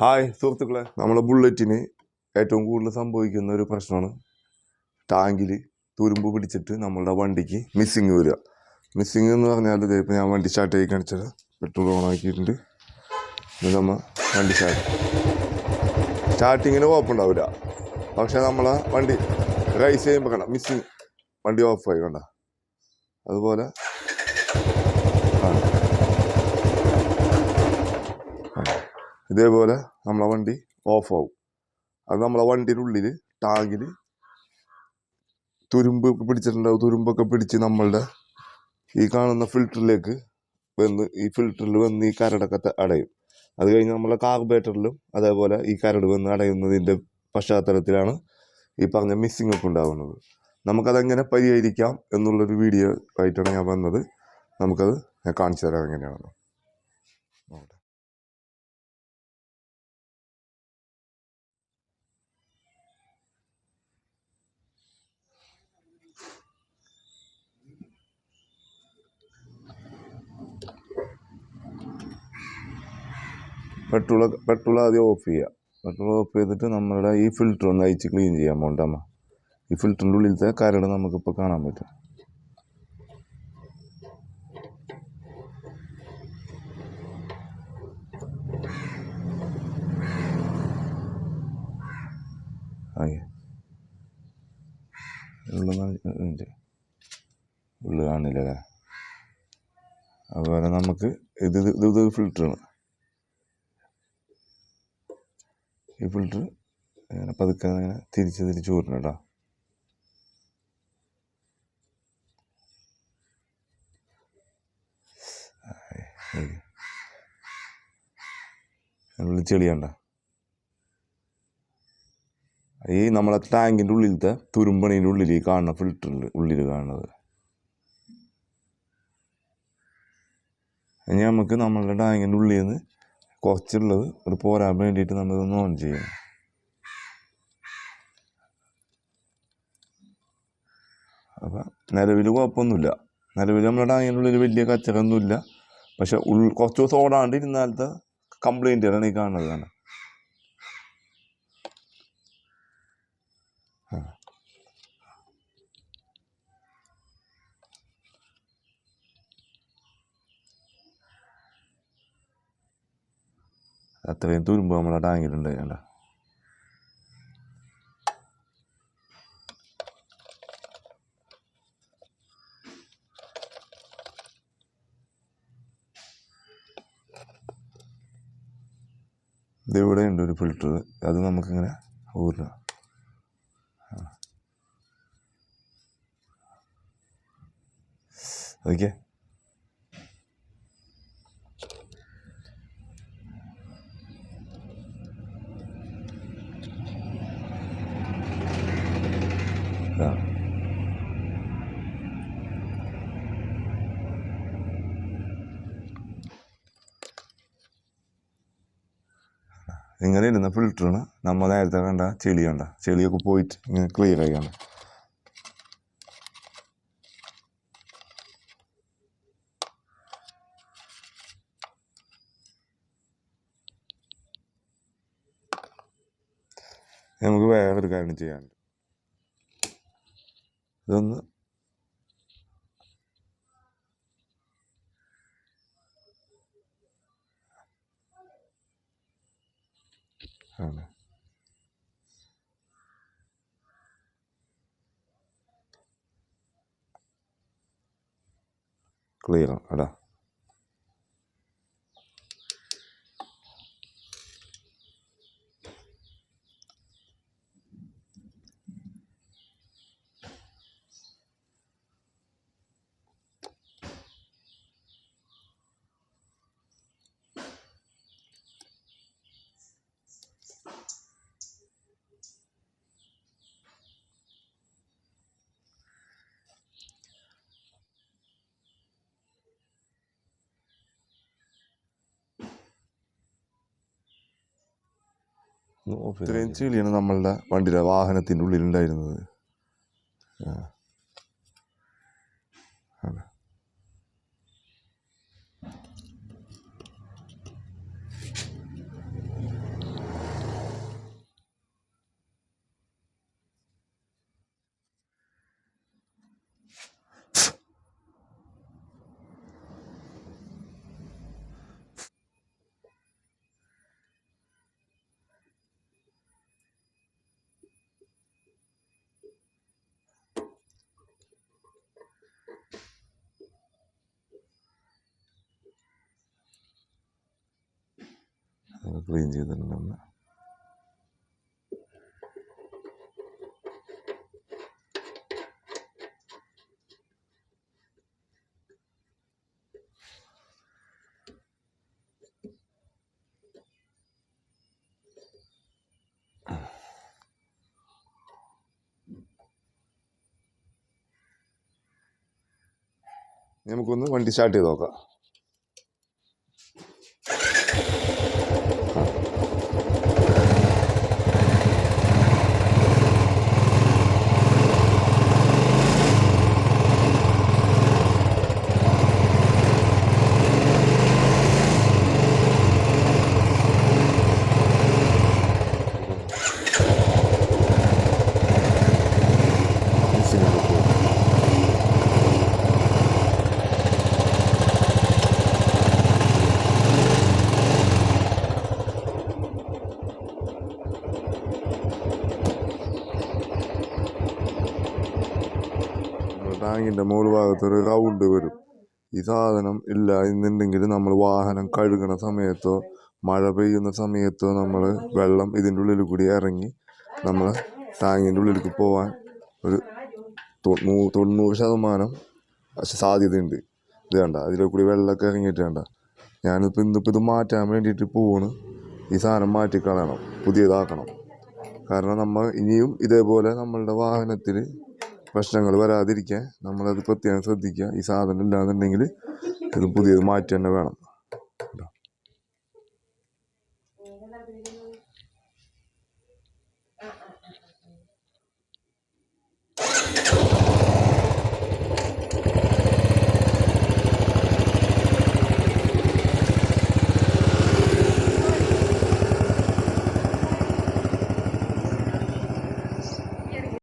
Hi സുഹൃത്തുക്കളെ. നമ്മളെ ബുള്ളറ്റിന് ഏറ്റവും കൂടുതൽ സംഭവിക്കുന്ന ഒരു പ്രശ്നമാണ് ടാങ്കിൽ തുരുമ്പ് പിടിച്ചിട്ട് നമ്മളുടെ വണ്ടിക്ക് മിസ്സിങ് വരിക. മിസ്സിങ് എന്ന് പറഞ്ഞാൽ ഇതേ ഇപ്പോൾ ഞാൻ വണ്ടി സ്റ്റാർട്ട് ചെയ്ത് കാണിച്ചത്. പെട്രോൾ ഓൺ ആക്കിയിട്ടുണ്ട്. ഇത് നമ്മൾ വണ്ടി സ്റ്റാർട്ട് സ്റ്റാർട്ടിങ്ങിന് കുഴപ്പമുണ്ടാവില്ല പക്ഷെ നമ്മളെ വണ്ടി റൈസ് ചെയ്യുമ്പോൾ കണ്ട? മിസ്സിങ് വണ്ടി ഓഫായി കണ്ട? അതുപോലെ ഇതേപോലെ നമ്മളെ വണ്ടി ഓഫ് അത് നമ്മളെ വണ്ടിയുടെ ഉള്ളിൽ ടാങ്കിൽ തുരുമ്പ് പിടിച്ചിട്ടുണ്ടാവും. തുരുമ്പൊക്കെ പിടിച്ച് നമ്മളുടെ ഈ കാണുന്ന ഫിൽറ്ററിലേക്ക് വന്ന് ഈ ഫിൽറ്ററിൽ വന്ന് ഈ കരടൊക്കെ അടയും. അത് കഴിഞ്ഞ് നമ്മളെ കാർബേറ്ററിലും അതേപോലെ ഈ കരട് വന്ന് അടയുന്നതിന്റെ പശ്ചാത്തലത്തിലാണ് ഈ പറഞ്ഞ മിസ്സിംഗ് ഒക്കെ ഉണ്ടാകുന്നത് നമുക്കതെങ്ങനെ പരിഹരിക്കാം എന്നുള്ളൊരു വീഡിയോ ആയിട്ടാണ് ഞാൻ വന്നത്. നമുക്കത് ഞാൻ കാണിച്ചു തരാം എങ്ങനെയാണെന്ന്. നോക്കട്ടെ പെട്രോൾ പെട്രോൾ ആദ്യം ഓഫ് ചെയ്യുക. പെട്രോൾ ഓഫ് ചെയ്തിട്ട് നമ്മളുടെ ഈ ഫിൽറ്റർ ഒന്ന് അയച്ച് ക്ലീൻ ചെയ്യാൻ പോണ്ടമ്മ ഈ ഫിൽറ്ററിന്റെ ഉള്ളിലത്തെ കരട് നമുക്കിപ്പോൾ കാണാൻ പറ്റും. ഉള്ളു ഉള്ളിൽ കാണില്ല അതുപോലെ നമുക്ക് ഇത് ഇത് ഇത് ഫിൽറ്ററാണ്. ഈ ഫിൽറ്റർ അങ്ങനെ പതുക്കെ അങ്ങനെ തിരിച്ച് തിരിച്ച് ഊരണം കേട്ടോ ചെളിയണ്ട ഈ നമ്മളെ ടാങ്കിന്റെ ഉള്ളിലത്തെ തുരുമ്പണീന്റെ ഉള്ളിൽ ഈ കാണുന്ന ഫിൽറ്ററിൽ ഉള്ളിൽ കാണുന്നത്. നമുക്ക് നമ്മളുടെ ടാങ്കിന്റെ ഉള്ളിൽ നിന്ന് കുറച്ചുള്ളത് ഒരു പോരാൻ വേണ്ടിയിട്ട് നമ്മളിതൊന്ന് ഓൺ ചെയ്യണം. അപ്പം നിലവിൽ കുഴപ്പമൊന്നുമില്ല. നിലവിൽ നമ്മുടെ ടാങ്കിന്റെ ഉള്ളിൽ വലിയ കച്ചറൊന്നുമില്ല പക്ഷെ ഉൾ കുറച്ച് ദിവസം ഓടാണ്ട് ഇരുന്നാലത്തെ കംപ്ലൈന്റുകളാണ് ഈ കാണുന്നത് കാണാൻ അത്രയും തുരുമ്പ് നമ്മളെ ടാങ്കിലുണ്ട് കണ്ട ഇതിവിടെ ഉണ്ട് ഒരു ഫിൽറ്റർ അത് നമുക്കിങ്ങനെ ഊരണം ഓക്കെ ആ ഇങ്ങനെ ഇരുന്ന ഫിൽറ്ററാണ് നമ്മൾ നേരത്തെ കണ്ട ചെളി കണ്ട. ചെളിയൊക്കെ പോയിട്ട് ഇങ്ങനെ ക്ലിയർ ആയി കണ്ട നമുക്ക് വേറൊരു കാര്യം ചെയ്യാനുണ്ട്. ഇതൊന്ന് ആണ് ക്ലിയർ ആണ് ഇത്രയും ചെളിയാണ് നമ്മളുടെ വണ്ടിയുടെ വാഹനത്തിന്റെ ഉള്ളിലുണ്ടായിരുന്നത് ആ. ആണ്. ക്ലീൻ ചെയ്തിട്ടുണ്ടെന്ന്. നമുക്കൊന്ന് വണ്ടി സ്റ്റാർട്ട് ചെയ്ത് നോക്കാം മിസ്സിംഗ് പോകും ടാങ്കിന്റെ മുകൾ ഭാഗത്ത് ഒരു റൗണ്ട് വരും. ഈ സാധനം ഇല്ല എന്നുണ്ടെങ്കിൽ നമ്മൾ വാഹനം കഴുകണ സമയത്തോ മഴ പെയ്യുന്ന സമയത്തോ നമ്മൾ വെള്ളം ഇതിന്റെ ഉള്ളിൽ കൂടി ഇറങ്ങി നമ്മൾ ടാങ്കിന്റെ ഉള്ളിലേക്ക് പോകാൻ ഒരു തൊണ്ണൂ തൊണ്ണൂറ് ശതമാനം സാധ്യതയുണ്ട്. ഇത് കണ്ട അതിലെ കൂടി വെള്ളമൊക്കെ ഇറങ്ങിയിട്ട് കണ്ട. ഞാനിപ്പോൾ ഇന്നിപ്പോൾ ഇത് മാറ്റാൻ വേണ്ടിയിട്ട് പോവാണ്. ഈ സാധനം മാറ്റിക്കളയണം പുതിയതാക്കണം. കാരണം നമ്മൾ ഇനിയും ഇതേപോലെ നമ്മളുടെ വാഹനത്തിൽ പ്രശ്നങ്ങൾ വരാതിരിക്കാൻ നമ്മളത് പ്രത്യേകം ശ്രദ്ധിക്കുക. ഈ സാധനം ഇല്ലാന്നുണ്ടെങ്കിൽ ഇത് പുതിയത് മാറ്റി തന്നെ വേണം.